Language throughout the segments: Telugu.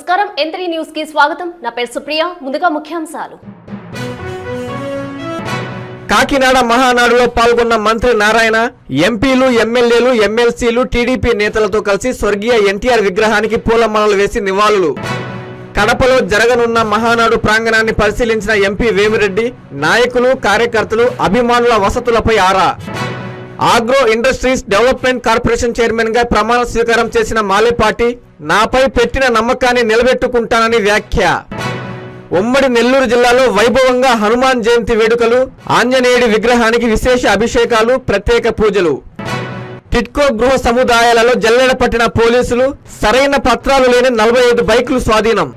నమస్కారం. ఎంత్రీ న్యూస్కి స్వాగతం. నా పేరు సుప్రియ. ముందుగా ముఖ్యాంశాలు. కాకినాడ మహానాడులో పాల్గొన్న మంత్రి నారాయణ ఎంపీలు ఎమ్మెల్యేలు ఎమ్మెల్సీలు టీడీపీ నేతలతో కలిసి స్వర్గీయ ఎన్టీఆర్ విగ్రహానికి పూలమాలలు వేసి నివాళులు. కడపలో జరగనున్న మహానాడు ప్రాంగణాన్ని పరిశీలించిన ఎంపీ వేమిరెడ్డి నాయకులు కార్యకర్తలు అభిమానుల వసతులపై ఆరా. ఆగ్రో ఇండస్ట్రీస్ డెవలప్మెంట్ కార్పొరేషన్ చైర్మన్గా ప్రమాణ స్వీకారం చేసిన మాలేపాటి నాపై పెట్టిన నమ్మకాన్ని నిలబెట్టుకుంటానని వ్యాఖ్య. ఉమ్మడి నెల్లూరు జిల్లాలో వైభవంగా హనుమాన్ జయంతి వేడుకలు ఆంజనేయుడి విగ్రహానికి విశేష అభిషేకాలు ప్రత్యేక పూజలు. టిట్కో గృహ సముదాయాలలో జల్లెడ పట్టిన పోలీసులు సరైన పత్రాలు లేని నలభై ఐదు బైకులు స్వాధీనం.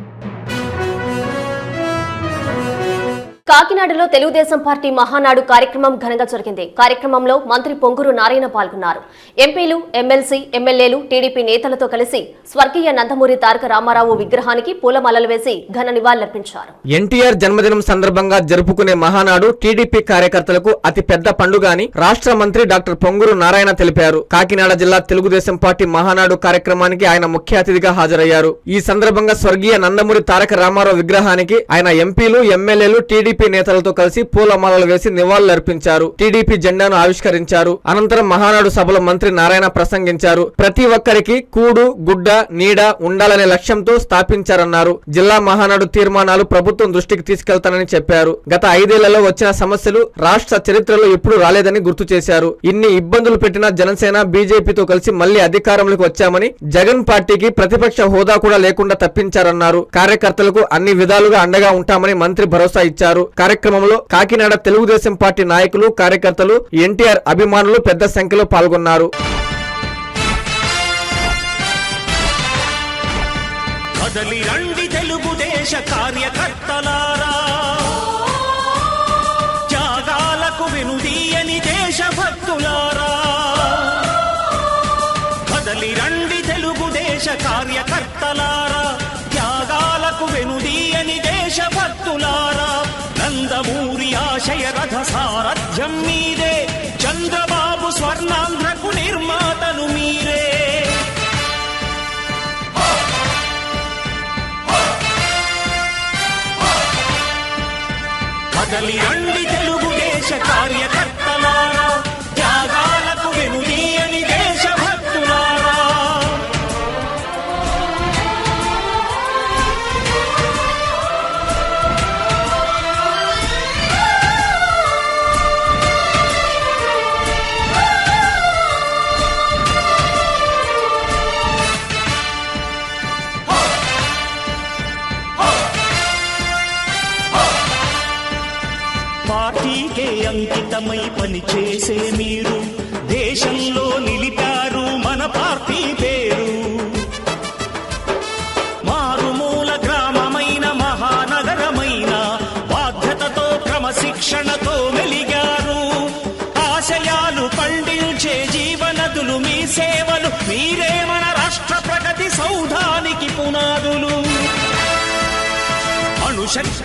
కాకినాడలో తెలుగుదేశం పార్టీ మహానాడు కార్యక్రమం ఘనంగా జరిగింది. కార్యక్రమంలో మంత్రి పొంగూరు నారాయణ పాల్గొన్నారు. ఎంపీలు ఎమ్మెల్సీ ఎమ్మెల్యేలు టీడీపీ నేతలతో కలిసి స్వర్గీయ నందమూరి తారక రామారావు విగ్రహానికి పూలమాలలు వేసి ఘన నివాళులర్పించారు. ఎన్టీఆర్ జన్మదినం సందర్భంగా జరుపుకునే మహానాడు టీడీపీ కార్యకర్తలకు అతి పెద్ద పండుగ అని రాష్ట్ర మంత్రి డాక్టర్ పొంగూరు నారాయణ తెలిపారు. కాకినాడ జిల్లా తెలుగుదేశం పార్టీ మహానాడు కార్యక్రమానికి ఆయన ముఖ్య అతిథిగా హాజరయ్యారు. ఈ సందర్భంగా స్వర్గీయ నందమూరి తారక రామారావు విగ్రహానికి ఆయన ఎంపీలు ఎమ్మెల్యేలు టీడీపీ నేతలతో కలిసి పూలమాలలు వేసి నివాళులర్పించారు. టీడీపీ జెండాను ఆవిష్కరించారు. అనంతరం మహానాడు సభలో మంత్రి నారాయణ ప్రసంగించారు. ప్రతి ఒక్కరికి కూడు గుడ్డ నీడ ఉండాలనే లక్ష్యంతో స్థాపించారన్నారు. జిల్లా మహానాడు తీర్మానాలు ప్రభుత్వం దృష్టికి తీసుకెళ్తానని చెప్పారు. గత ఐదేళ్ళలో వచ్చిన సమస్యలు రాష్ట్ర చరిత్రలో ఎప్పుడూ రాలేదని గుర్తు చేశారు. ఇన్ని ఇబ్బందులు పెట్టిన జనసేన బీజేపీతో కలిసి మళ్ళీ అధికారంలోకి వచ్చామని జగన్ పార్టీకి ప్రతిపక్ష హోదా కూడా లేకుండా తప్పించారన్నారు. కార్యకర్తలకు అన్ని విధాలుగా అండగా ఉంటామని మంత్రి భరోసా ఇచ్చారు. కార్యక్రమంలో కాకినాడ తెలుగుదేశం పార్టీ నాయకులు కార్యకర్తలు ఎన్టీఆర్ అభిమానులు పెద్ద సంఖ్యలో పాల్గొన్నారు. కదలి రండి తెలుగుదేశ కార్యకర్తలారా. త్యాగాలకు వెనుదీయని దేశభక్తులారా.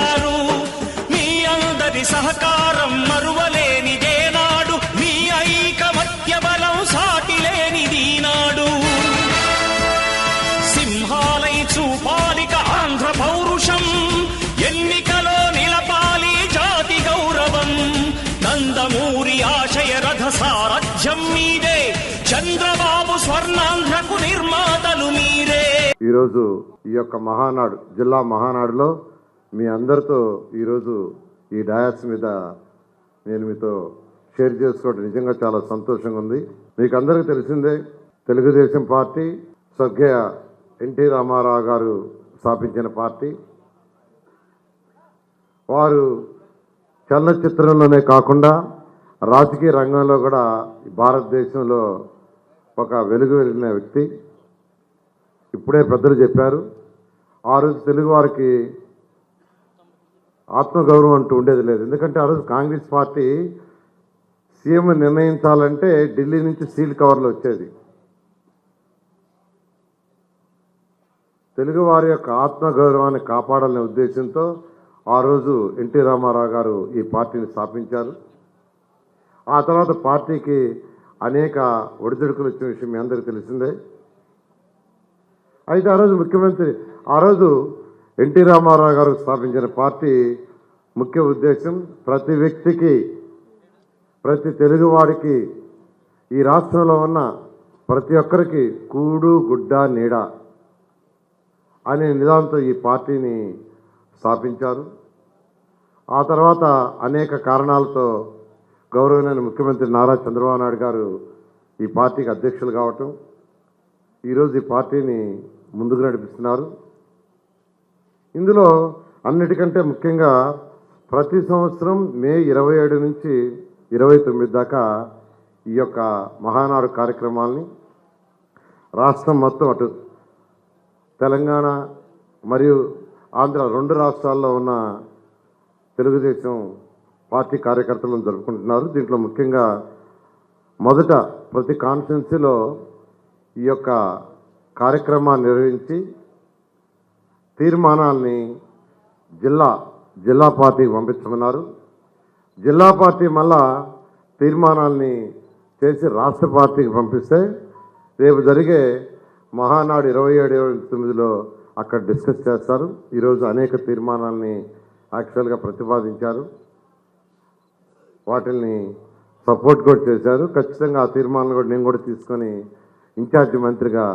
చేశారు. మీ అందరి సహకారం మరువలేనిదేనాడు మీ ఐకమత్య బలం సాటిలేనిదీనాడు సింహాలై చూపాలిక ఆంధ్ర పౌరుషం. ఎన్నికలో నిలపాలి జాతి గౌరవం. నందమూరి ఆశయ రథ సారథ్యం మీదే. చంద్రబాబు స్వర్ణాంధ్రకు నిర్మాతలు మీరే. ఈరోజు ఈ యొక్క మహానాడు జిల్లా మహానాడులో మీ అందరితో ఈరోజు ఈ డయాస్ మీద నేను మీతో షేర్ చేసుకోవడం నిజంగా చాలా సంతోషంగా ఉంది. మీకు అందరికీ తెలిసిందే తెలుగుదేశం పార్టీ స్వర్గీయ ఎన్టీ రామారావు గారు స్థాపించిన పార్టీ. వారు చలనచిత్రంలోనే కాకుండా రాజకీయ రంగంలో కూడా భారతదేశంలో ఒక వెలుగు వెలిగిన వ్యక్తి. ఇప్పుడే పెద్దలు చెప్పారు ఆ రోజు తెలుగు వారికి ఆత్మగౌరవం అంటూ ఉండేది లేదు. ఎందుకంటే ఆ రోజు కాంగ్రెస్ పార్టీ సీఎం నిర్ణయించాలంటే ఢిల్లీ నుంచి సీల్ కవర్లు వచ్చేది. తెలుగు వారి యొక్క ఆత్మగౌరవాన్ని కాపాడాలనే ఉద్దేశంతో ఆ రోజు ఎన్టీ రామారావు గారు ఈ పార్టీని స్థాపించారు. ఆ తర్వాత పార్టీకి అనేక ఒడిదుడుకులు వచ్చిన విషయం మీ అందరికీ తెలిసిందే. అయితే ఆ రోజు ముఖ్యమంత్రి ఆ రోజు ఎన్టీ రామారావు గారు స్థాపించిన పార్టీ ముఖ్య ఉద్దేశం ప్రతి వ్యక్తికి ప్రతి తెలుగువాడికి ఈ రాష్ట్రంలో ఉన్న ప్రతి ఒక్కరికి కూడు గుడ్డ నీడ అనే నిదానంతో ఈ పార్టీని స్థాపించారు. ఆ తర్వాత అనేక కారణాలతో గౌరవనీయ ముఖ్యమంత్రి నారా చంద్రబాబు నాయుడు గారు ఈ పార్టీకి అధ్యక్షులు కావటం ఈరోజు ఈ పార్టీని ముందుకు నడిపిస్తున్నారు. ఇందులో అన్నిటికంటే ముఖ్యంగా ప్రతి సంవత్సరం మే ఇరవై ఏడు నుంచి ఇరవై తొమ్మిది దాకా ఈ యొక్క మహానాడు కార్యక్రమాల్ని రాష్ట్రం మొత్తం అటు తెలంగాణ మరియు ఆంధ్ర రెండు రాష్ట్రాల్లో ఉన్న తెలుగుదేశం పార్టీ కార్యకర్తలను జరుపుకుంటున్నారు. దీంట్లో ముఖ్యంగా మొదట ప్రతి కాన్ఫరెన్సీలో ఈ యొక్క కార్యక్రమాన్ని నిర్వహించి తీర్మానాల్ని జిల్లా జిల్లా పార్టీకి పంపించమన్నారు జిల్లా పార్టీ మళ్ళా తీర్మానాల్ని చేసి రాష్ట్ర పార్టీకి పంపిస్తే రేపు జరిగే మహానాడు ఇరవై ఏడు ఇరవై తొమ్మిదిలో అక్కడ డిస్కస్ చేస్తారు. ఈరోజు అనేక తీర్మానాల్ని యాక్చువల్గా ప్రతిపాదించారు. వాటిల్ని సపోర్ట్ కూడా చేశారు. ఖచ్చితంగా ఆ తీర్మానాలు కూడా నేను కూడా తీసుకొని ఇన్ఛార్జి మంత్రిగా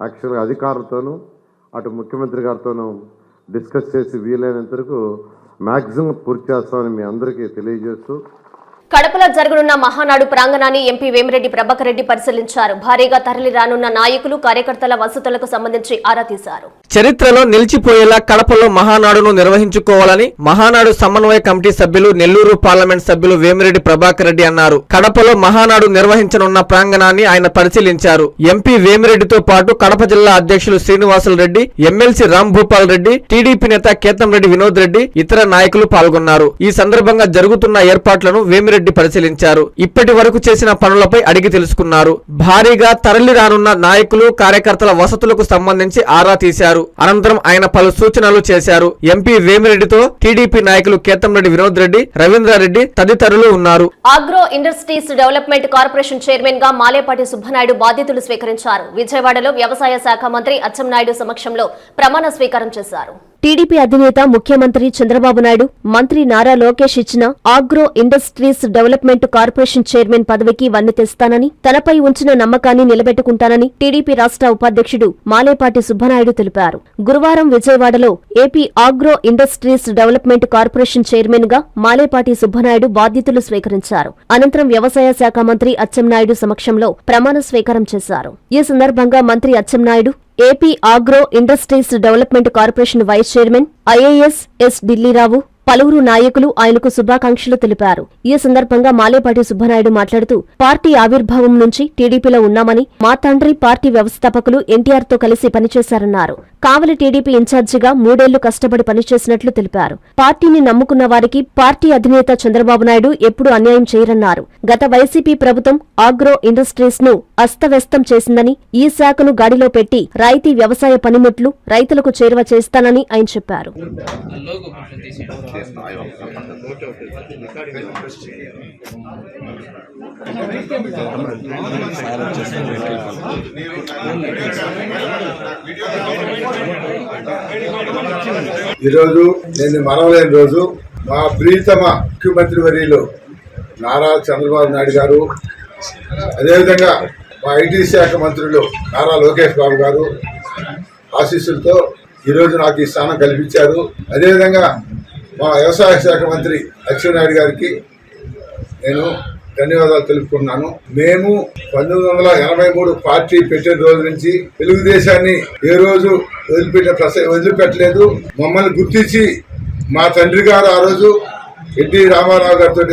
యాక్చువల్గా అధికారులతోనూ అటు ముఖ్యమంత్రి గారితోనూ డిస్కస్ చేసి వీలైనంత వరకు మ్యాక్సిమం పూర్తి చేస్తామని మీ అందరికీ తెలియజేస్తూ కడపలో జరగనున్న మహానాడు ప్రాంగణాన్ని ఎంపీ వేమిరెడ్డి ప్రభాకర్ రెడ్డి పరిశీలించారు. భారీగా తరలి రానున్న నాయకులు కార్యకర్తల వసతులకు సంబంధించి ఆరా తీశారు. చరిత్రలో నిలిచిపోయేలా కడపలో మహానాడును నిర్వహించుకోవాలని మహానాడు సమన్వయ కమిటీ సభ్యులు నెల్లూరు పార్లమెంట్ సభ్యులు వేమిరెడ్డి ప్రభాకర్ రెడ్డి అన్నారు. కడపలో మహానాడు నిర్వహించనున్న ప్రాంగణాన్ని ఆయన పరిశీలించారు. ఎంపీ వేమిరెడ్డితో పాటు కడప జిల్లా అధ్యక్షులు శ్రీనివాసులు రెడ్డి ఎమ్మెల్సీ రామ్ భూపాల్ రెడ్డి టీడీపీ నేత కేతం రెడ్డి వినోద్ రెడ్డి ఇతర నాయకులు పాల్గొన్నారు. ఈ సందర్భంగా జరుగుతున్న ఏర్పాట్లను వేమిరెడ్డి పరిశీలించారు. ఇప్పటి వరకు చేసిన పనులపై అడిగి తెలుసుకున్నారు. భారీగా తరలి రానున్న నాయకులు కార్యకర్తల వసతులకు సంబంధించి ఆరా తీశారు. అనంతరం ఆయన పలు సూచనలు చేశారు. ఎంపీ వేమిరెడ్డితో టీడీపీ నాయకులు కేతంరెడ్డి వినోద్ రెడ్డి రవీంద్రారెడ్డి తదితరులు ఉన్నారు. ఆగ్రో ఇండస్ట్రీస్ డెవలప్మెంట్ కార్పొరేషన్ చైర్మన్గా మాలేపాటి సుబ్బనాయుడు బాధ్యతలు స్వీకరించారు. విజయవాడలో వ్యవసాయ శాఖ మంత్రి అచ్చెన్నాయుడు సమక్షంలో ప్రమాణ స్వీకారం చేశారు. టీడీపీ అధినేత ముఖ్యమంత్రి చంద్రబాబు నాయుడు మంత్రి నారా లోకేష్ ఇచ్చిన agro industries development corporation chairman పదవికి వన్నె తెస్తానని తనపై ఉంచిన నమ్మకాన్ని నిలబెట్టుకుంటానని టీడీపీ రాష్ట్ర ఉపాధ్యక్షుడు మాలేపాటి సుబ్బనాయుడు తెలిపారు. గురువారం విజయవాడలో AP agro industries development corporation చైర్మన్గా మాలేపాటి సుబ్బనాయుడు బాధ్యతలు స్వీకరించారు. అనంతరం వ్యవసాయ శాఖ మంత్రి అచ్చెన్నాయుడు సమక్షంలో ప్రమాణ స్వీకారం చేశారు. ఈ సందర్భంగా మంత్రి Atchannaidu AP agro industries development corporation vice chairman IAS S Dilli Rao పలువురు నాయకులు ఆయనకు శుభాకాంక్షలు తెలిపారు. ఈ సందర్భంగా మాలేపాటి సుబ్బనాయుడు మాట్లాడుతూ పార్టీ ఆవిర్భావం నుంచి టీడీపీలో ఉన్నామని మా తండ్రి పార్టీ వ్యవస్థాపకులు ఎన్టీఆర్తో కలిసి పనిచేశారన్నారు. కావలి టీడీపీ ఇన్ఛార్జిగా మూడేళ్ళు కష్టపడి పనిచేసినట్లు తెలిపారు. పార్టీని నమ్ముకున్న వారికి పార్టీ అధినేత చంద్రబాబు నాయుడు ఎప్పుడూ అన్యాయం చేయరన్నారు. గత వైసీపీ ప్రభుత్వం ఆగ్రో ఇండస్ట్రీస్ను అస్తవ్యస్తం చేసిందని ఈ శాఖను గాడిలో పెట్టి రాయితీ వ్యవసాయ పనిముట్లు రైతులకు చేరువ చేస్తానని ఆయన చెప్పారు. వీడియో ఈరోజు నేను మనవలేని రోజు మా ప్రియతమ ముఖ్యమంత్రి వర్యులు నారా చంద్రబాబు నాయుడు గారు అదేవిధంగా మా ఐటీ శాఖ మంత్రులు నారా లోకేష్ బాబు గారు ఆశీస్సులతో ఈరోజు నాకు ఈ స్థానం కల్పించారు. అదేవిధంగా మా వ్యవసాయ శాఖ మంత్రి అచ్చెన్నాయుడు గారికి నేను ధన్యవాదాలు తెలుపుకున్నాను మేము పంతొమ్మిది వందల ఎనభై మూడు పార్టీ పెట్టిన రోజు నుంచి తెలుగుదేశాన్ని ఏ రోజు వదిలిపెట్టే ప్రస వదిలిపెట్టలేదు. మమ్మల్ని గుర్తించి మా తండ్రి గారు ఆ రోజు ఎన్టీ రామారావు గారితో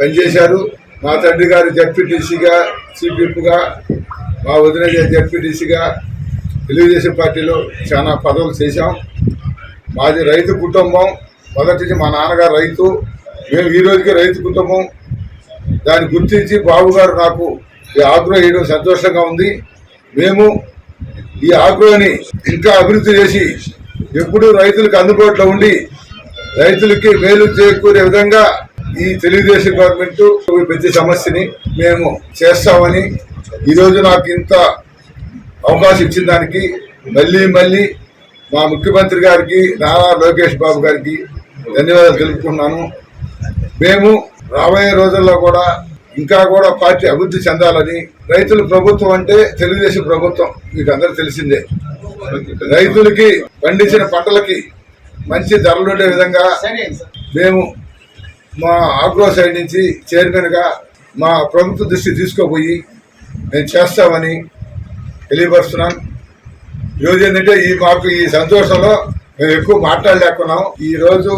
పనిచేశారు. మా తండ్రి గారు జడ్పీటీసీగా సిపిఎఫ్గా మా వదిన జడ్పీటీసీగా తెలుగుదేశం పార్టీలో చాలా పదవులు చేశాం. మాది రైతు కుటుంబం. మొదటి మా నాన్నగారు రైతు. మేము ఈ రోజుకి రైతు కుటుంబం. దాన్ని గుర్తించి బాబు గారు నాకు ఈ ఆగ్రో వేయడం సంతోషంగా ఉంది. మేము ఈ ఆగ్రోని ఇంకా అభివృద్ధి చేసి ఎప్పుడూ రైతులకు అందుబాటులో ఉండి రైతులకి మేలు చేకూరే విధంగా ఈ తెలుగుదేశం గవర్నమెంట్ పెద్ద సమస్యని మేము చేస్తామని ఈరోజు నాకు ఇంత అవకాశం ఇచ్చిన దానికి మళ్ళీ మళ్ళీ మా ముఖ్యమంత్రి గారికి నారా లోకేష్ బాబు గారికి ధన్యవాదాలు తెలుపుకున్నాను మేము రాబోయే రోజుల్లో కూడా ఇంకా కూడా పార్టీ అభివృద్ధి చెందాలని రైతుల ప్రభుత్వం అంటే తెలుగుదేశం ప్రభుత్వం మీకు అందరూ తెలిసిందే. రైతులకి పండించిన పంటలకి మంచి ధరలు ఉండే విధంగా మేము మా ఆగ్రో సైడ్ నుంచి చైర్మన్గా మా ప్రభుత్వ దృష్టి తీసుకుపోయి మేము చేస్తామని తెలియపరుస్తున్నాం. ఈరోజు ఏంటంటే ఈ మాకు ఈ సంతోషంలో మేము ఎక్కువ మాట్లాడలేకున్నాం. ఈరోజు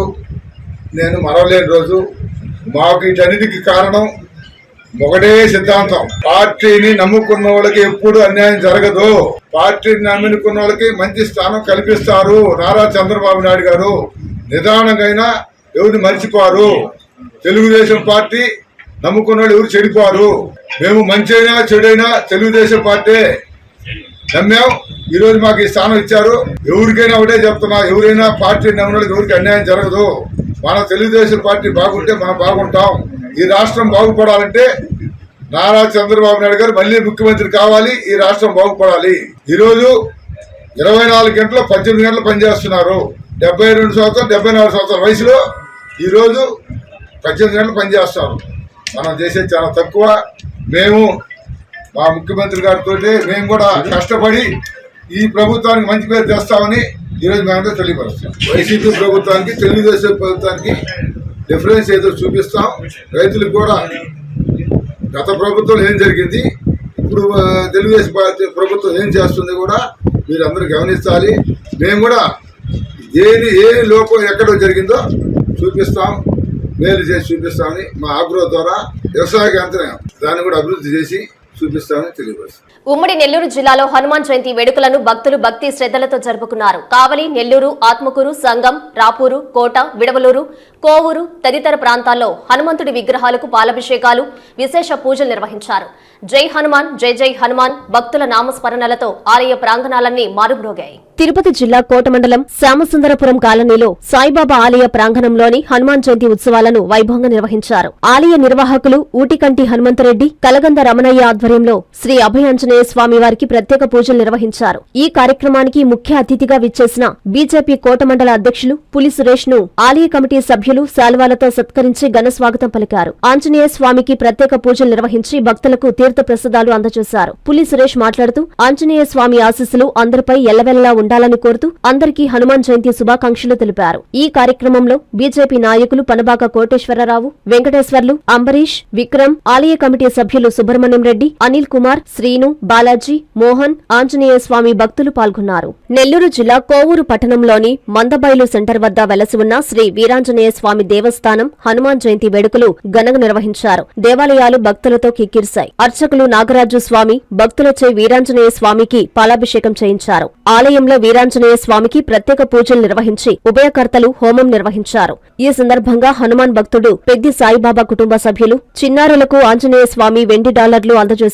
నేను మరవలేని రోజు. మాకు వీటన్నిటికీ కారణం ఒకటే సిద్ధాంతం. పార్టీని నమ్ముకున్న వాళ్ళకి ఎప్పుడు అన్యాయం జరగదు. పార్టీని నమ్ముకున్న వాళ్ళకి మంచి స్థానం కల్పిస్తారు నారా చంద్రబాబు నాయుడు గారు. నిదానంగా ఎవరిని మర్చిపోరు. తెలుగుదేశం పార్టీ నమ్ముకున్న వాళ్ళు ఎవరు చెడిపోరు. మేము మంచి అయినా చెడైనా తెలుగుదేశం పార్టీ. నమ్మాం. ఈ రోజు మాకు ఈ స్థానం ఇచ్చారు. ఎవరికైనా ఒకటే చెప్తున్నా ఎవరైనా పార్టీ నమ్మినోళ్ళకి ఎవరికి అన్యాయం జరగదు. మన తెలుగుదేశం పార్టీ బాగుంటే మనం బాగుంటాం. ఈ రాష్ట్రం బాగుపడాలంటే నారా చంద్రబాబు నాయుడు గారు మళ్ళీ ముఖ్యమంత్రి కావాలి ఈ రాష్ట్రం బాగుపడాలి. ఈరోజు ఇరవై నాలుగు గంటలు పద్దెనిమిది గంటలు పనిచేస్తున్నారు. డెబ్బై రెండు సంవత్సరాలు డెబ్బై నాలుగు సంవత్సరాల వయసులో ఈరోజు పద్దెనిమిది గంటలు పనిచేస్తారు. మనం చేసేది చాలా తక్కువ. మేము మా ముఖ్యమంత్రి గారితో మేము కూడా కష్టపడి ఈ ప్రభుత్వానికి మంచి పేరు తెస్తామని ఈరోజు మేమంతా తెలియపరుస్తాం. వైసీపీ ప్రభుత్వానికి తెలుగుదేశం ప్రభుత్వానికి డిఫరెన్స్ ఏదో చూపిస్తాం. రైతులకు కూడా గత ప్రభుత్వం ఏం జరిగింది ఇప్పుడు తెలుగుదేశం పార్టీ ప్రభుత్వం ఏం చేస్తుంది కూడా మీరు గమనించాలి. మేము కూడా ఏది ఏ లోపం ఎక్కడో జరిగిందో చూపిస్తాం. మేలు చేసి చూపిస్తామని మా ఆగ్రహం ద్వారా వ్యవసాయ యంత్రం దాన్ని కూడా అభివృద్ధి చేసి ఉమ్మడి నెల్లూరు జిల్లాలో హనుమాన్ జయంతి వేడుకలను భక్తులు భక్తి శ్రద్ధలతో జరుపుకున్నారు. కావలి నెల్లూరు ఆత్మకూరు సంగం రాపూరు కోట విడవలూరు కోవూరు తదితర ప్రాంతాల్లో హనుమంతుడి విగ్రహాలకు పాలాభిషేకాలు విశేష పూజలు నిర్వహించారు. జై హనుమాన్ జై జై హనుమాన్ భక్తుల నామస్మరణలతో ఆలయ ప్రాంగణాలన్నీ మారుమ్రోగాయి. తిరుపతి జిల్లా కోట మండలం శ్యామసుందరపురం కాలనీలో సాయిబాబా ఆలయ ప్రాంగణంలోని హనుమాన్ జయంతి ఉత్సవాలను వైభవంగా నిర్వహించారు. ఆలయ నిర్వాహకులు ఊటికంటి హనుమంతరెడ్డి కలగంద రమణయ్య ఆధ్వర్యంలో శ్రీ అభయాంజనేయ స్వామి వారికి ప్రత్యేక పూజలు నిర్వహించారు. ఈ కార్యక్రమానికి ముఖ్య అతిథిగా విచ్చేసిన బీజేపీ కోట మండల అధ్యక్షులు పులి సురేష్ను ఆలయ కమిటీ సభ్యులు శాల్వాలతో సత్కరించి ఘన స్వాగతం పలికారు. ఆంజనేయ స్వామికి ప్రత్యేక పూజలు నిర్వహించి భక్తులకు తీర్థ ప్రసాదాలు అందజేశారు. పులి సురేష్ మాట్లాడుతూ ఆంజనేయ స్వామి ఆశీస్సులు అందరిపై ఎల్లవెల్లా ఉండాలని కోరుతూ అందరికీ హనుమాన్ జయంతి శుభాకాంక్షలు తెలిపారు. ఈ కార్యక్రమంలో బీజేపీ నాయకులు పనబాక కోటేశ్వరరావు వెంకటేశ్వర్లు అంబరీష్ విక్రమ్ ఆలయ కమిటీ సభ్యులు సుబ్రహ్మణ్యం రెడ్డి అనిల్ కుమార్ శ్రీను బాలాజీ మోహన్ ఆంజనేయ స్వామి భక్తులు పాల్గొన్నారు. నెల్లూరు జిల్లా కోవూరు పట్టణంలోని మందబైలు సెంటర్ వద్ద వెలసి ఉన్న శ్రీ వీరాంజనేయ స్వామి దేవస్థానం హనుమాన్ జయంతి వేడుకలు ఘనంగా నిర్వహించారు. దేవాలయాలు భక్తులతో కిక్కిరిశాయి. అర్చకులు నాగరాజు స్వామి భక్తులచే వీరాంజనేయ స్వామికి పాలాభిషేకం చేయించారు. ఆలయంలో వీరాంజనేయ స్వామికి ప్రత్యేక పూజలు నిర్వహించి ఉభయకర్తలు హోమం నిర్వహించారు. ఈ సందర్భంగా హనుమాన్ భక్తుడు పెద్ది సాయిబాబా కుటుంబ సభ్యులు చిన్నారులకు ఆంజనేయ స్వామి వెండి డాలర్లు అందజేశారు.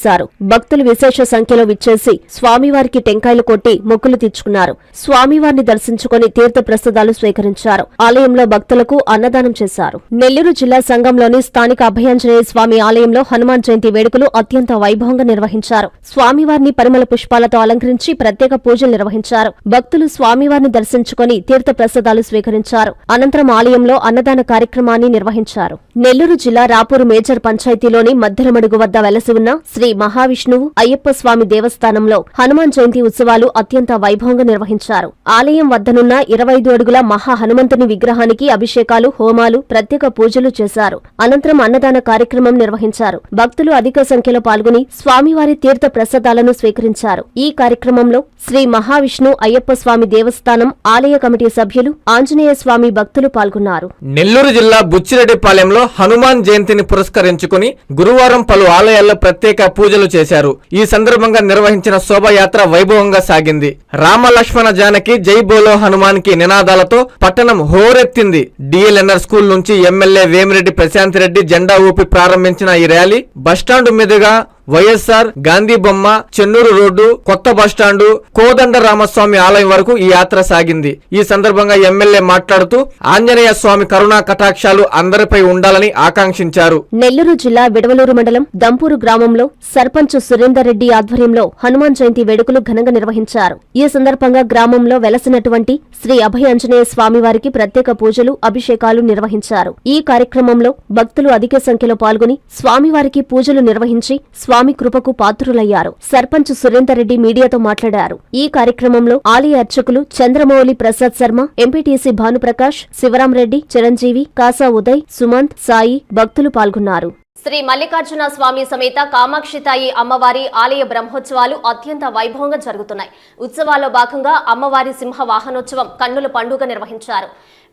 భక్తులు విశేష సంఖ్యలో విచ్చేసి స్వామివారికి టెంకాయలు కొట్టి మొక్కులు తీర్చుకున్నారు. స్వామివారిని దర్శించుకుని తీర్థ ప్రసాదాలు స్వీకరించారు. ఆలయంలో భక్తులకు అన్నదానం చేశారు. నెల్లూరు జిల్లా సంఘంలోని స్థానిక అభయాంజనేయ స్వామి ఆలయంలో హనుమాన్ జయంతి వేడుకలు అత్యంత వైభవంగా నిర్వహించారు. స్వామివారిని పరిమళ పుష్పాలతో అలంకరించి ప్రత్యేక పూజలు నిర్వహించారు. భక్తులు స్వామివారిని దర్శించుకుని తీర్థ ప్రసాదాలు స్వీకరించారు. అనంతరం ఆలయంలో అన్నదాన కార్యక్రమాన్ని నిర్వహించారు. నెల్లూరు జిల్లా రాపూరు మేజర్ పంచాయతీలోని మధ్యలమడుగు వద్ద వెలసి ఉన్న శ్రీ మహావిష్ణువు అయ్యప్ప స్వామి దేవస్థానంలో హనుమాన్ జయంతి ఉత్సవాలు అత్యంత వైభవంగా నిర్వహించారు. ఆలయం వద్దనున్న ఇరవై ఐదు అడుగుల మహా హనుమంతుని విగ్రహానికి అభిషేకాలు హోమాలు ప్రత్యేక పూజలు చేశారు. అనంతరం అన్నదాన కార్యక్రమం నిర్వహించారు. భక్తులు అధిక సంఖ్యలో పాల్గొని స్వామివారి తీర్థ ప్రసాదాలను స్వీకరించారు. ఈ కార్యక్రమంలో శ్రీ మహావిష్ణు అయ్యప్ప స్వామి దేవస్థానం ఆలయ కమిటీ సభ్యులు ఆంజనేయ స్వామి భక్తులు పాల్గొన్నారు. నెల్లూరు జిల్లా బుచ్చిరెడ్డిపాలెంలో హనుమాన్ జయంతిని పురస్కరించుకుని గురువారం పలు ఆలయాల్లో ప్రత్యేక పూజలు చేశారు. ఈ సందర్భంగా నిర్వహించిన శోభయాత్ర వైభవంగా సాగింది. రామ లక్ష్మణ జానకి జై బోలో హనుమాన్కి నినాదాలతో పట్టణం హోరెత్తింది. డిఎల్ఎన్ఆర్ స్కూల్ నుంచి ఎమ్మెల్యే వేమిరెడ్డి ప్రశాంత్ రెడ్డి జెండా ఊపి ప్రారంభించిన ఈ ర్యాలీ బస్టాండ్ మీదుగా వైఎస్ఆర్ గాంధీ బొమ్మ చెన్నూరు రోడ్డు కొత్త బస్టాండు కోదండ రామస్వామి ఆలయం వరకు ఈ యాత్ర సాగింది. ఈ సందర్భంగా ఎమ్మెల్యే మాట్లాడుతూ ఆంజనేయ స్వామి కరుణా కటాక్షాలు అందరిపై ఉండాలని ఆకాంక్షించారు. నెల్లూరు జిల్లా విడవలూరు మండలం దంపూరు గ్రామంలో సర్పంచ్ సురేందర్ రెడ్డి ఆధ్వర్యంలో హనుమాన్ జయంతి వేడుకలు ఘనంగా నిర్వహించారు. ఈ సందర్భంగా గ్రామంలో వెలసినటువంటి శ్రీ అభయ ఆంజనేయ స్వామి వారికి ప్రత్యేక పూజలు అభిషేకాలు నిర్వహించారు. ఈ కార్యక్రమంలో భక్తులు అధిక సంఖ్యలో పాల్గొని స్వామివారికి పూజలు నిర్వహించి స్వామి కృపకు పాత్రులయ్యారు. సర్పంచ్ సురేందర్ రెడ్డి మీడియాతో మాట్లాడారు. ఈ కార్యక్రమంలో ఆలయ అర్చకులు చంద్రమౌళి ప్రసాద్ శర్మ ఎంపీటీసీ భానుప్రకాష్ శివరాంరెడ్డి చిరంజీవి కాసా ఉదయ్ సుమంత్ సాయి భక్తులు పాల్గొన్నారు. శ్రీ మల్లికార్జున స్వామి సమేత కామాక్షితాయి అమ్మవారి ఆలయ బ్రహ్మోత్సవాలు అత్యంత వైభవంగా జరుగుతున్నాయి. ఉత్సవాల్లో భాగంగా అమ్మవారి సింహ వాహనోత్సవం కన్నుల పండుగ నిర్వహించారు.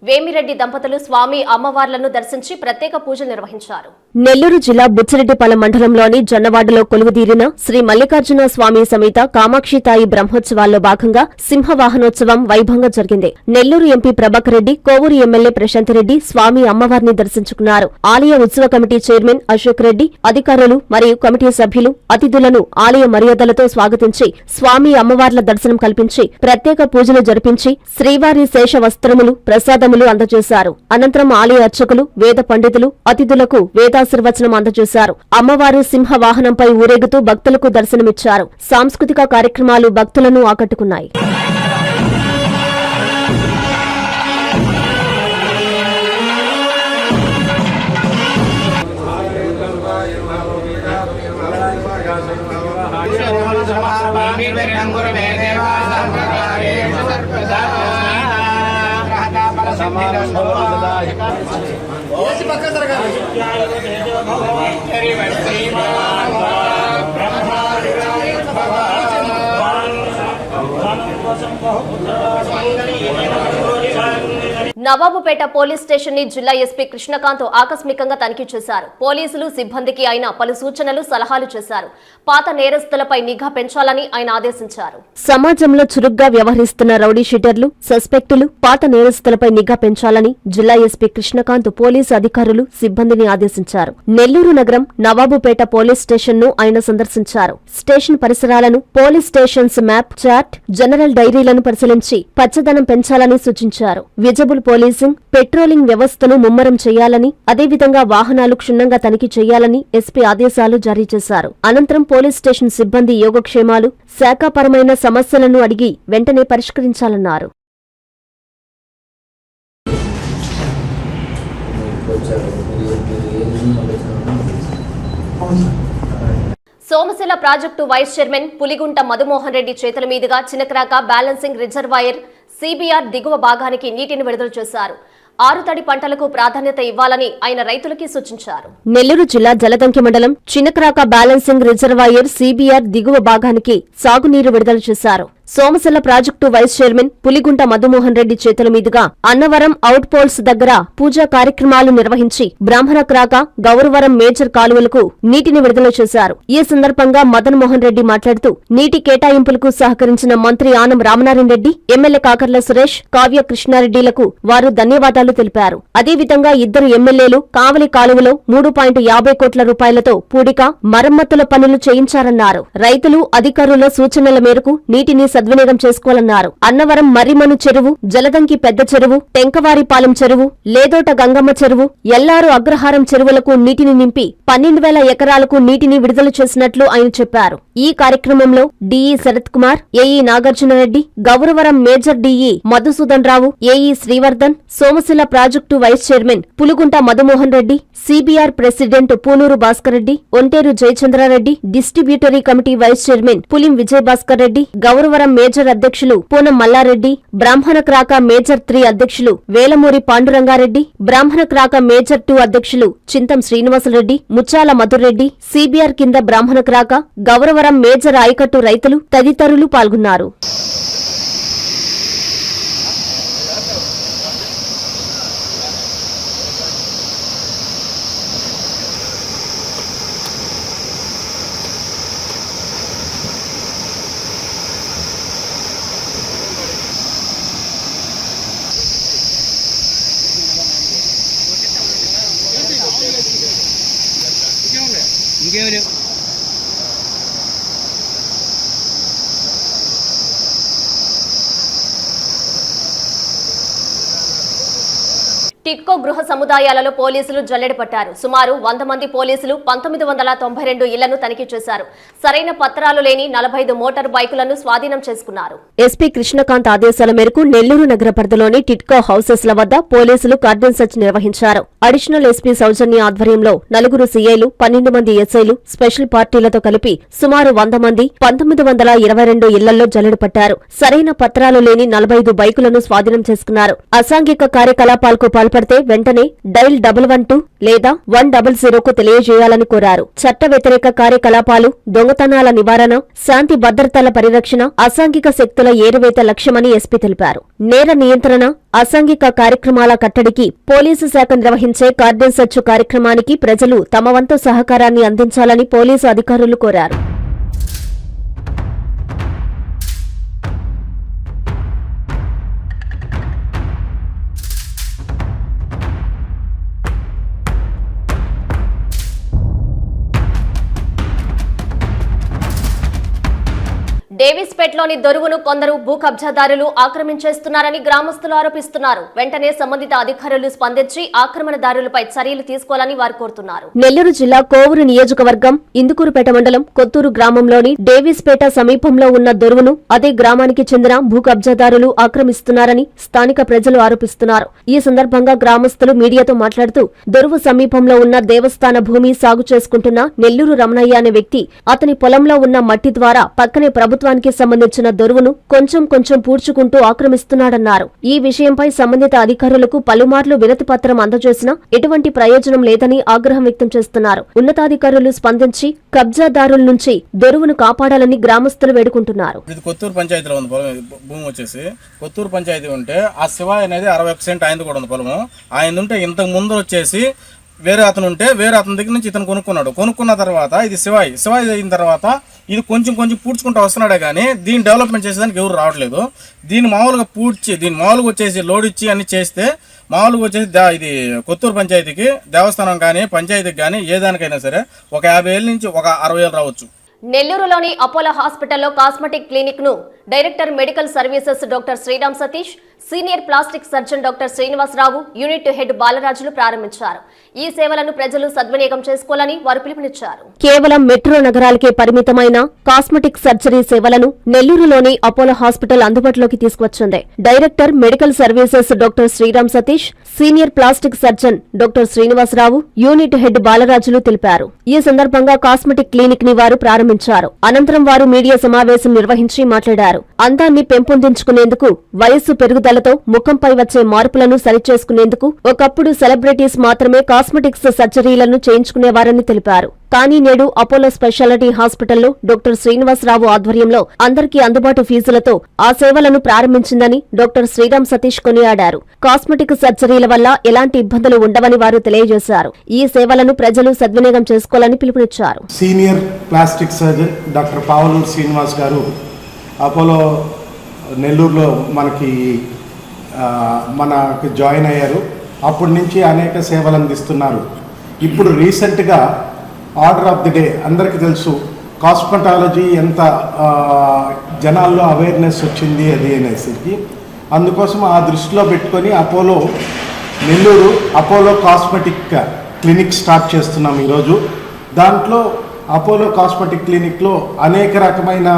వేమిరెడ్డి దంపతులు స్వామి అమ్మవార్లను దర్శించి ప్రత్యేక పూజలు నిర్వహించారు. నెల్లూరు జిల్లా బుచ్చిరెడ్డిపాలెం మండలంలోని జొన్నవాడలో కొలువుదీరిన శ్రీ మల్లికార్జున స్వామి సమేత కామాక్షితాయి బ్రహ్మోత్సవాల్లో భాగంగా సింహ వాహనోత్సవం వైభవంగా జరిగింది. నెల్లూరు ఎంపీ ప్రభాకర్ రెడ్డి కోవూరు ఎమ్మెల్యే ప్రశాంత్ రెడ్డి స్వామి అమ్మవారిని దర్శించుకున్నారు. ఆలయ ఉత్సవ కమిటీ చైర్మన్ అశోక్ రెడ్డి అధికారులు మరియు కమిటీ సభ్యులు అతిథులను ఆలయ మర్యాదలతో స్వాగతించి స్వామి అమ్మవార్ల దర్శనం కల్పించి ప్రత్యేక పూజలు జరిపించి శ్రీవారి శేష వస్త్రములు ప్రసాదములు అందజేశారు. అనంతరం ఆలయ అర్చకులు వేద పండితులు అతిథులకు వేదాశీర్వచనం అందజేశారు. అమ్మవారు సింహ వాహనంపై ఊరేగుతూ భక్తులకు దర్శనమిచ్చారు. సాంస్కృతిక కార్యక్రమాలు భక్తులను ఆకట్టుకున్నాయి. Terima kasih. నవాబుపేట పోలీస్ స్టేషన్ని జిల్లా ఎస్పీ కృష్ణకాంత్ ఆకస్మికంగా తనిఖీ చేశారు. పోలీసులు సిబ్బందికి ఆయన పలు సూచనలు సలహాలు చేశారు. పాత నేరస్తులపై నిఘా పెంచాలని ఆయన ఆదేశించారు. సమాజంలో చురుగ్గా వ్యవహరిస్తున్న రౌడీ షీటర్లు సస్పెక్టులు పాత నేరస్తులపై నిఘా పెంచాలని జిల్లా ఎస్పీ కృష్ణకాంత్ పోలీసు అధికారులు సిబ్బందిని ఆదేశించారు. నెల్లూరు నగరం నవాబుపేట పోలీస్ స్టేషన్ను ఆయన సందర్శించారు. స్టేషన్ పరిసరాలను police stations map chart general డైరీలను పరిశీలించి పచ్చదనం పెంచాలని సూచించారు. విజబుల్ పోలీసింగ్ పెట్రోలింగ్ వ్యవస్థను ముమ్మరం చేయాలని అదేవిధంగా వాహనాలు క్షుణ్ణంగా తనిఖీ చేయాలని ఎస్పీ ఆదేశాలు జారీ చేశారు. అనంతరం పోలీస్ స్టేషన్ సిబ్బంది యోగక్షేమాలు శాఖాపరమైన సమస్యలను అడిగి వెంటనే పరిష్కరించాలన్నారు. Somasila project vice chairman Puligunta Madhumohan Reddy చేతుల మీదుగా చినకరాక బ్యాలెన్సింగ్ రిజర్వాయర్ సిబిఆర్ దిగువ భాగానికి నీటిని విడుదల చేశారు. ఆరుతడి పంటలకు ప్రాధాన్యత ఇవ్వాలని ఆయన రైతులకి సూచించారు. నెల్లూరు జిల్లా జలదంకి మండలం చినకరాక బ్యాలెన్సింగ్ రిజర్వాయర్ సిబిఆర్ దిగువ భాగానికి సాగునీరు విడుదల చేశారు. Somasila project vice chairman Puligunta Madhumohan Reddy చేతుల మీదుగా అన్నవరం అవుట్ పోల్స్ దగ్గర పూజా కార్యక్రమాలు నిర్వహించి బ్రాహ్మణక్రాక గౌరవరం మేజర్ కాలువలకు నీటిని విడుదల చేశారు. ఈ సందర్భంగా మదన్ మోహన్ రెడ్డి మాట్లాడుతూ నీటి కేటాయింపులకు సహకరించిన మంత్రి ఆనం రామనారాయణ రెడ్డి ఎమ్మెల్యే కాకర్ల సురేష్ కావ్య కృష్ణారెడ్డిలకు వారు ధన్యవాదాలు తెలిపారు. అదేవిధంగా ఇద్దరు ఎమ్మెల్యేలు కావలి కాలువలో మూడు పాయింట్ యాభై కోట్ల రూపాయలతో పూడిక మరమ్మతుల పనులు చేయించారన్నారు. రైతులు అధికారుల సూచనల మేరకు నీటిని సద్వినియోగం చేసుకోవాలన్నారు. అన్నవరం మర్రిమను చెరువు జలదంకి పెద్ద చెరువు టెంకవారిపాలెం చెరువు లేదోట గంగమ్మ చెరువు ఎల్లారు అగ్రహారం చెరువులకు నీటిని నింపి పన్నెండు వేల ఎకరాలకు నీటిని విడుదల చేసినట్లు ఆయన చెప్పారు. ఈ కార్యక్రమంలో DE Sarath Kumar AE Nagarjuna Reddy Gowravaram major DE Madhusudan Rao AE Srivardhan Somasila project vice chairman Puligunta Madhumohan Reddy CBR president Punuru Bhaskar Reddy Onteru Jayachandra Reddy distributary committee vice chairman Pulim Vijay Bhaskar Reddy Gowravaram major అధ్యక్షులు పూనం మల్లారెడ్డి బ్రాహ్మణ క్రాక మేజర్ త్రీ అధ్యక్షులు వేలమూరి పాండురంగారెడ్డి బ్రాహ్మణ క్రాక మేజర్ టూ అధ్యక్షులు చింతం శ్రీనివాసరెడ్డి ముచ్చాల మధురెడ్డి సిబిఆర్ కింద బ్రాహ్మణ క్రాక గౌరవరం మేజర్ ఆయకట్టు రైతులు తదితరులు పాల్గొన్నారు. എങ്കിലും ഒരു టిట్కో గృహ సముదాయాలలో పోలీసులు జల్లెడ పట్టారు సుమారు వంద మంది పోలీసులు పంతొమ్మిది వందల తొంభై రెండు ఇళ్ళను తనిఖీ చేశారు. సరైన పత్రాలు లేని నలభై ఐదు మోటార్ బైకులను స్వాధీనం చేసుకున్నారు. ఎస్పీ కృష్ణకాంత్ ఆదేశాల మేరకు నెల్లూరు నగర పరిధిలోని టిట్కో హౌసెస్ ల వద్ద పోలీసులు కార్డన్ సెర్చ్ నిర్వహించారు. అడిషనల్ ఎస్పీ సౌజన్య ఆధ్వర్యంలో నలుగురు సీఐలు పన్నెండు మంది ఎస్ఐలు స్పెషల్ పార్టీలతో కలిపి సుమారు వంద మంది పంతొమ్మిది వందల ఇరవై రెండు ఇళ్ళలో జల్లెడ పట్టారు సరైన పత్రాలు లేని నలభై ఐదు బైకులను స్వాధీనం చేసుకున్నారు. అసాంఘిక కార్యకలాపాలకు పాల్పడితే వెంటనే డైల్ డబుల్ వన్ టూ లేదా వన్ డబుల్ జీరోకు తెలియజేయాలని కోరారు. చట్ట వ్యతిరేక కార్యకలాపాలు దొంగతనాల నివారణ శాంతి భద్రతల పరిరక్షణ అసాంఘిక శక్తుల ఏరువేత లక్ష్యమని ఎస్పీ తెలిపారు. నేర నియంత్రణ అసాంఘిక కార్యక్రమాల కట్టడికి పోలీసు శాఖ నిర్వహించే కార్డన్ సచ్చు కార్యక్రమానికి ప్రజలు తమ వంతు సహకారాన్ని అందించాలని పోలీసు అధికారులు కోరారు. డేవిస్పేట్లోని దొరువును కొందరు భూ కబ్జాదారులు ఆక్రమించేస్తున్నారని గ్రామస్తులు ఆరోపిస్తున్నారు. వెంటనే సంబంధిత అధికారులు స్పందించి ఆక్రమణదారులపై చర్యలు తీసుకోవాలని వారు కోరుతున్నారు. నెల్లూరు జిల్లా కోవూరు నియోజకవర్గం ఇందుకూరుపేట మండలం కొత్తూరు గ్రామంలోని డేవిస్పేట సమీపంలో ఉన్న దొరువును అదే గ్రామానికి చెందిన భూ కబ్జాదారులు ఆక్రమిస్తున్నారని స్థానిక ప్రజలు ఆరోపిస్తున్నారు. ఈ సందర్భంగా గ్రామస్తులు మీడియాతో మాట్లాడుతూ దొరువు సమీపంలో ఉన్న దేవస్థాన భూమి సాగు చేసుకుంటున్న నెల్లూరు రమణయ్య అనే వ్యక్తి అతని పొలంలో ఉన్న మట్టి ద్వారా పక్కనే ప్రభుత్వ ప్రభుత్వానికి సంబంధించిన దొరువును కొంచెం కొంచెం పూడ్చుకుంటూ ఆక్రమిస్తున్నాడన్నారు. ఈ విషయంపై సంబంధిత అధికారులకు పలుమార్లు వినతి పత్రం అందజేసినా ఎటువంటి ప్రయోజనం లేదని ఆగ్రహం వ్యక్తం చేస్తున్నారు. ఉన్నతాధికారులు స్పందించి కబ్జాదారుల నుంచి దొరువును కాపాడాలని గ్రామస్తులు వేడుకుంటున్నారు. ఇది కొత్తూరు పంచాయతీలో ఉంది పొలం భూమి వచ్చేసి. కొత్తూరు పంచాయతీ ఉంటే ఆ శివాయి అనేది అరవై ఒక సెంట్ ఆయనది కూడా ఉంది పొలము. ఆయన ఉంటే ఇంతకు ముందు వచ్చేసి వేరే అతను ఉంటే వేరే అతని దగ్గర నుంచి ఇతను కొనుక్కున్నాడు. కొనుక్కున్న తర్వాత ఇది శివాయి. శివాయి అయిన తర్వాత ఇది కొంచెం కొంచెం పూడ్చుకుంటూ వస్తున్నాడే కానీ దీన్ని డెవలప్మెంట్ చేసేదానికి ఎవరు రావట్లేదు. దీన్ని మామూలుగా పూడ్చి దీన్ని మామూలుగా వచ్చేసి లోడ్ ఇచ్చి అన్ని చేస్తే మామూలుగా వచ్చేసి ఇది కొత్తూరు పంచాయతీకి దేవస్థానం కానీ పంచాయతీకి కానీ ఏ దానికైనా సరే ఒక యాభై ఏళ్ళ నుంచి ఒక అరవై ఏళ్ళు రావచ్చు. నెల్లూరులోని అపోలో హాస్పిటల్లో cosmetic క్లినిక్ను director medical services doctor Sriram Satish senior plastic surgeon doctor Srinivasa Rao unit head Balarajulu ప్రారంభించారు. ఈ సేవలను ప్రజలు సద్వినియోగం చేసుకోవాలని వారు పిలుపునిచ్చారు. కేవలం మెట్రో నగరాలకే పరిమితమైన కాస్మెటిక్ సర్జరీ సేవలను నెల్లూరులోని అపోలో హాస్పిటల్ అందుబాటులోకి తీసుకువచ్చింది. Director medical services doctor Sriram Satish senior plastic surgeon doctor Srinivasa Rao unit head Balarajulu తెలిపారు. ఈ సందర్భంగా కాస్మెటిక్ క్లినిక్ని వారు ప్రారంభించారు. అనంతరం వారు మీడియా సమావేశం నిర్వహించి మాట్లాడారు. అందాన్ని పెంపొందించుకునేందుకు వయస్సు పెరుగుదలతో ముఖంపై వచ్చే మార్పులను సరిచేసుకునేందుకు ఒకప్పుడు సెలబ్రిటీస్ మాత్రమే కాస్మెటిక్స్ సర్జరీలను చేయించుకునేవారని తెలిపారు. కానీ నేడు అపోలో స్పెషాలిటీ హాస్పిటల్లో డాక్టర్ శ్రీనివాసరావు ఆధ్వర్యంలో అందరికీ అందుబాటు ఫీజులతో ఆ సేవలను ప్రారంభించిందని డాక్టర్ శ్రీరామ్ సతీష్ కొనియాడారు. కాస్మెటిక్ సర్జరీల వల్ల ఎలాంటి ఇబ్బందులు ఉండవని వారు తెలియజేశారు. ఈ సేవలను ప్రజలు సద్వినియోగం చేసుకోవాలని పిలుపునిచ్చారు. Senior plastic surgeon doctor Pavaluru Srinivas గారు అపోలో నెల్లూరులో మనకి మనకు మనకి జాయిన్ అయ్యారు. అప్పటి నుంచి అనేక సేవలు అందిస్తున్నారు. ఇప్పుడు రీసెంట్గా ఆర్డర్ ఆఫ్ ది డే అందరికీ తెలుసు. కాస్మెటాలజీ ఎంత జనాల్లో అవేర్నెస్ వచ్చింది అది అనేసరికి అందుకోసం ఆ దృష్టిలో పెట్టుకొని Apollo Nellore Apollo cosmetic clinic start చేస్తున్నాం ఈరోజు. దాంట్లో అపోలో కాస్మెటిక్ క్లినిక్లో అనేక రకమైన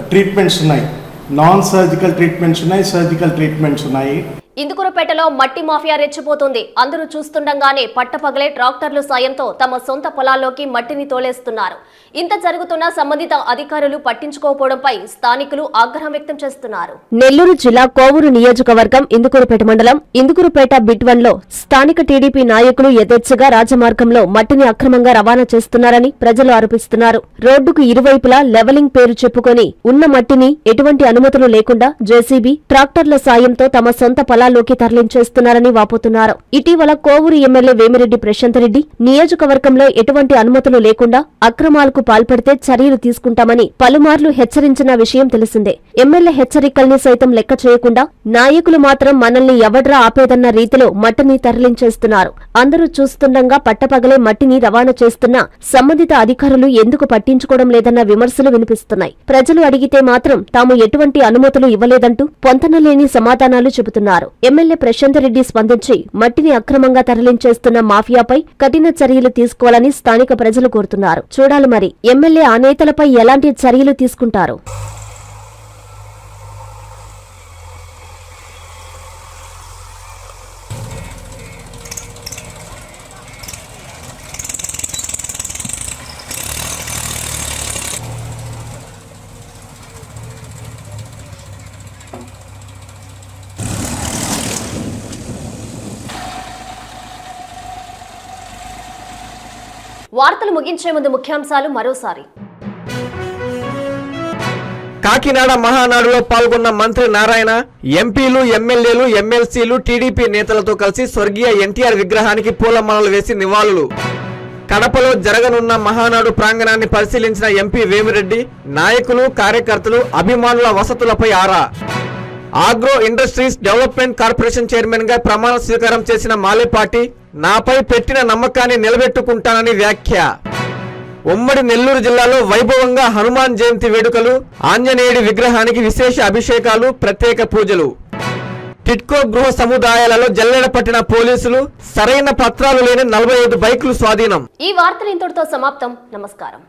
ట్రీట్మెంట్స్ ఉన్నాయి. నాన్ సర్జికల్ ట్రీట్మెంట్స్ ఉన్నాయి సర్జికల్ ట్రీట్మెంట్స్ ఉన్నాయి. ఇందుకురపేటలో మట్టి మాఫియా రెచ్చిపోతుంది. అందరూ చూస్తుండగానే పట్టపగలే ట్రాక్టర్ల సాయంతో తమ సొంత పొలాల్లోకి మట్టిని తోలేస్తున్నారు. ఇంత జరుగుతున్నా సంబంధిత అధికారులు పట్టించుకోకపోవడంపై స్థానికులు ఆగ్రహం వ్యక్తం చేస్తున్నారు. నెల్లూరు జిల్లా కోవూరు నియోజకవర్గం ఇందుకురపేట మండలం ఇందుకురపేట బిట్వన్లో స్థానిక టీడీపీ నాయకులు యథేచ్ఛగా రాజమార్గంలో మట్టిని అక్రమంగా రవాణా చేస్తున్నారని ప్రజలు ఆరోపిస్తున్నారు. రోడ్డుకు ఇరువైపులా లెవలింగ్ పేరు చెప్పుకొని ఉన్న మట్టిని ఎటువంటి అనుమతులు లేకుండా జేసీబీ ట్రాక్టర్ల సాయంతో తమ సొంత పొలాల్లో పొలాల్లోకి తరలించేస్తున్నారని వాపోతున్నారు. ఇటీవల కోవూరు ఎమ్మెల్యే వేమిరెడ్డి ప్రశాంత్ రెడ్డి నియోజకవర్గంలో ఎటువంటి అనుమతులు లేకుండా అక్రమాలకు పాల్పడితే చర్యలు తీసుకుంటామని పలుమార్లు హెచ్చరించిన విషయం తెలిసిందే. ఎమ్మెల్యే హెచ్చరికల్ని సైతం లెక్క చేయకుండా నాయకులు మాత్రం మనల్ని ఎవడ్రా ఆపేదన్న రీతిలో మట్టిని తరలించేస్తున్నారు. అందరూ చూస్తుండగా పట్టపగలే మట్టిని రవాణా చేస్తున్నా సంబంధిత అధికారులు ఎందుకు పట్టించుకోవడం లేదన్న విమర్శలు వినిపిస్తున్నాయి. ప్రజలు అడిగితే మాత్రం తాము ఎటువంటి అనుమతులు ఇవ్వలేదంటూ పొంతనలేని సమాధానాలు చెబుతున్నారు. ఎమ్మెల్యే ప్రశాంత్ రెడ్డి స్పందించి మట్టిని అక్రమంగా తరలించేస్తున్న మాఫియాపై కఠిన చర్యలు తీసుకోవాలని స్థానిక ప్రజలు కోరుతున్నారు. చూడాలి మరి ఎమ్మెల్యే ఆ నేతలపై ఎలాంటి చర్యలు తీసుకుంటారు? వార్తలు ముగించే ముందు ముఖ్యాంశాలు మరోసారి. కాకినాడ మహానాడులో పాల్గొన్న మంత్రి నారాయణ ఎంపీలు ఎమ్మెల్యేలు ఎమ్మెల్సీలు టీడీపీ నేతలతో కలిసి స్వర్గీయ ఎన్టీఆర్ విగ్రహానికి పూలమాలలు వేసి నివాళులు. కడపలో జరగనున్న మహానాడు ప్రాంగణాన్ని పరిశీలించిన ఎంపీ వేమిరెడ్డి నాయకులు కార్యకర్తలు అభిమానుల వసతులపై ఆరా. ఆగ్రో ఇండస్ట్రీస్ డెవలప్మెంట్ కార్పొరేషన్ చైర్మన్గా ప్రమాణ స్వీకారం చేసిన మాలేపాటి నాపై పెట్టిన నమ్మకాన్ని నిలబెట్టుకుంటానని వ్యాఖ్య. ఉమ్మడి నెల్లూరు జిల్లాలో వైభవంగా హనుమాన్ జయంతి వేడుకలు ఆంజనేయుడి విగ్రహానికి విశేష అభిషేకాలు ప్రత్యేక పూజలు. టిట్కో గృహ సముదాయాలలో జల్లెడ పట్టిన పోలీసులు సరైన పత్రాలు లేని నలభై ఐదు బైకులు స్వాధీనం. ఈ వార్తలు ఇంతటితో సమాప్తం. నమస్కారం.